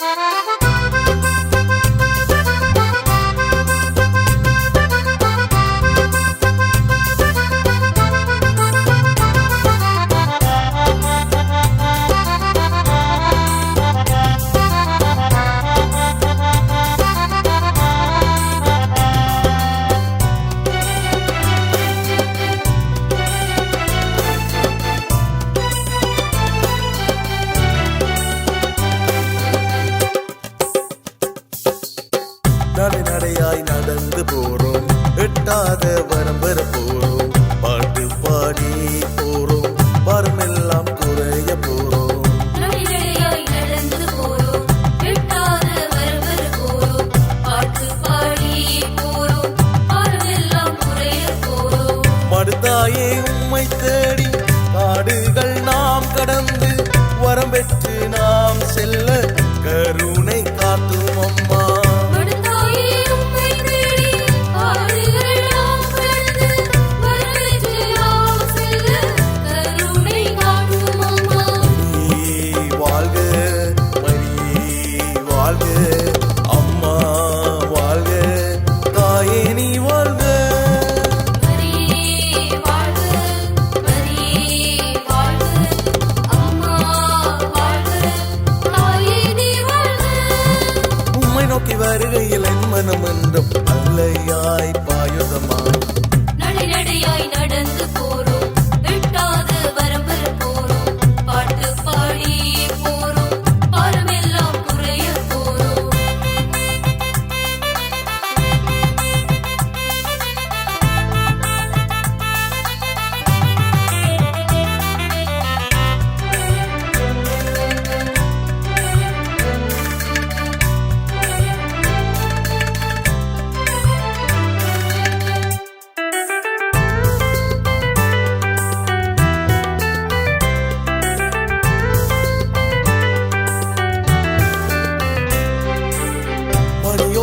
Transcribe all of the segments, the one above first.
Ha ha ha! பாதையாய் நடந்து போறோம். எட்டாத வரம்பெற போறோம். பாட்டு பாடி போறோம். வரமெல்லாம் குறைய போறோம். மடுத்தாயே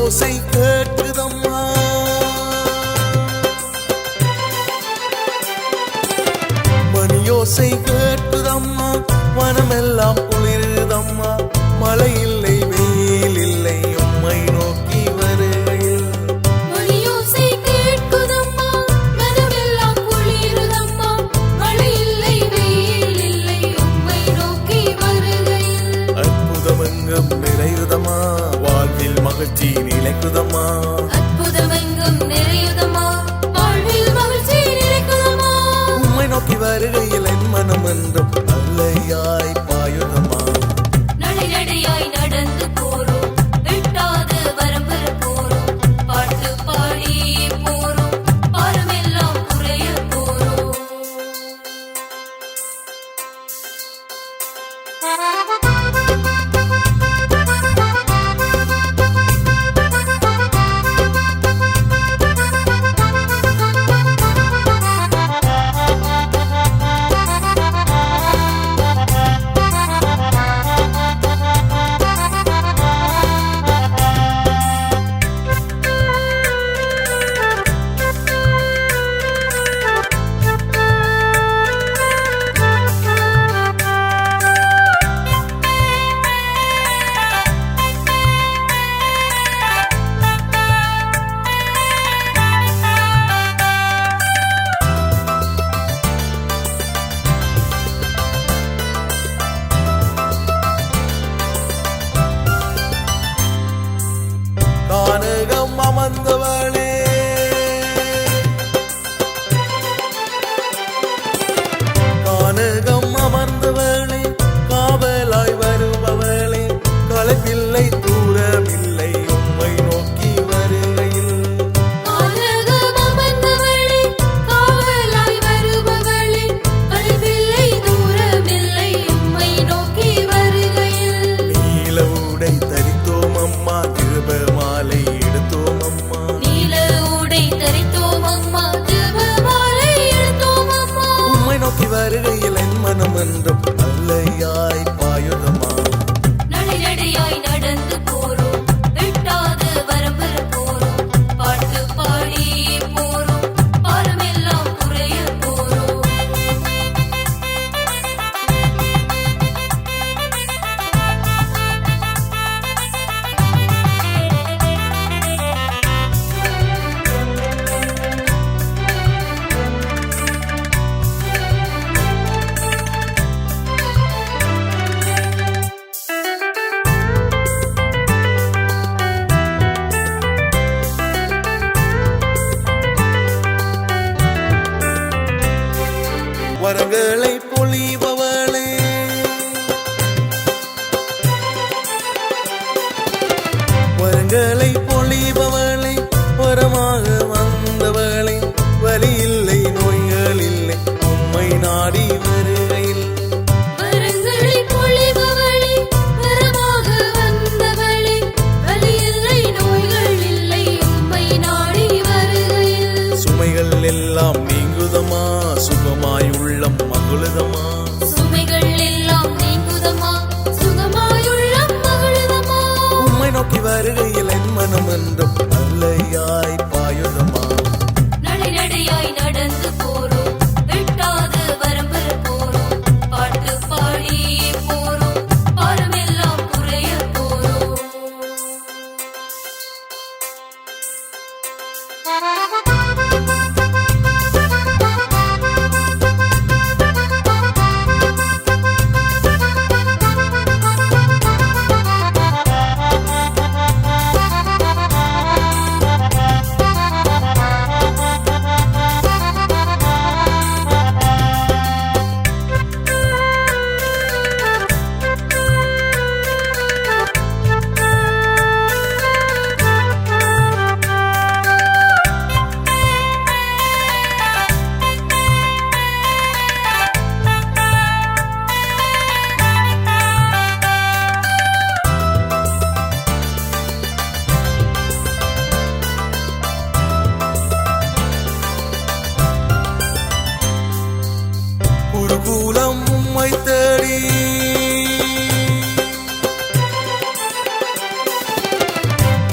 ஓசை கேட்டுதம்மா மணியோசை கேட்டுதம்மா வனமெல்லாம் என்றும் வருகையில் என் மனம் என்றும் அல்லையாய் பாயுதமா? நடை நடையாய் நடந்து போறோம். வெட்டாது வரம்பு போறோம். பாட்டு பாடி போறோம். பாரமெல்லாம் குறைய போறோம்.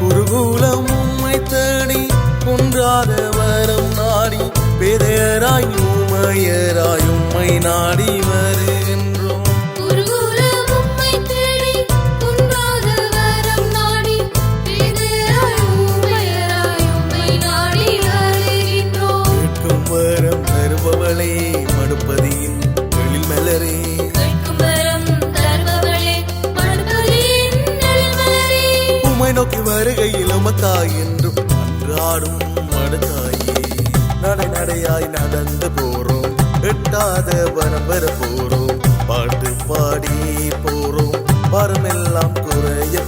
குருகுலம் உம்மை தேடி குன்றாத வரம் நாடி பெரியராய் உமையராய் உம்மை நாடி வருகின்றோம் நோக்கி வருகையில் உமக்காய் என்றும் அன்றாடும் மடுத்தாயே நடை நடையாய் நடந்து போறோம். எட்டாத வரம் வர போறோம். பாட்டு பாடி போறோம். வரமெல்லாம் குறைய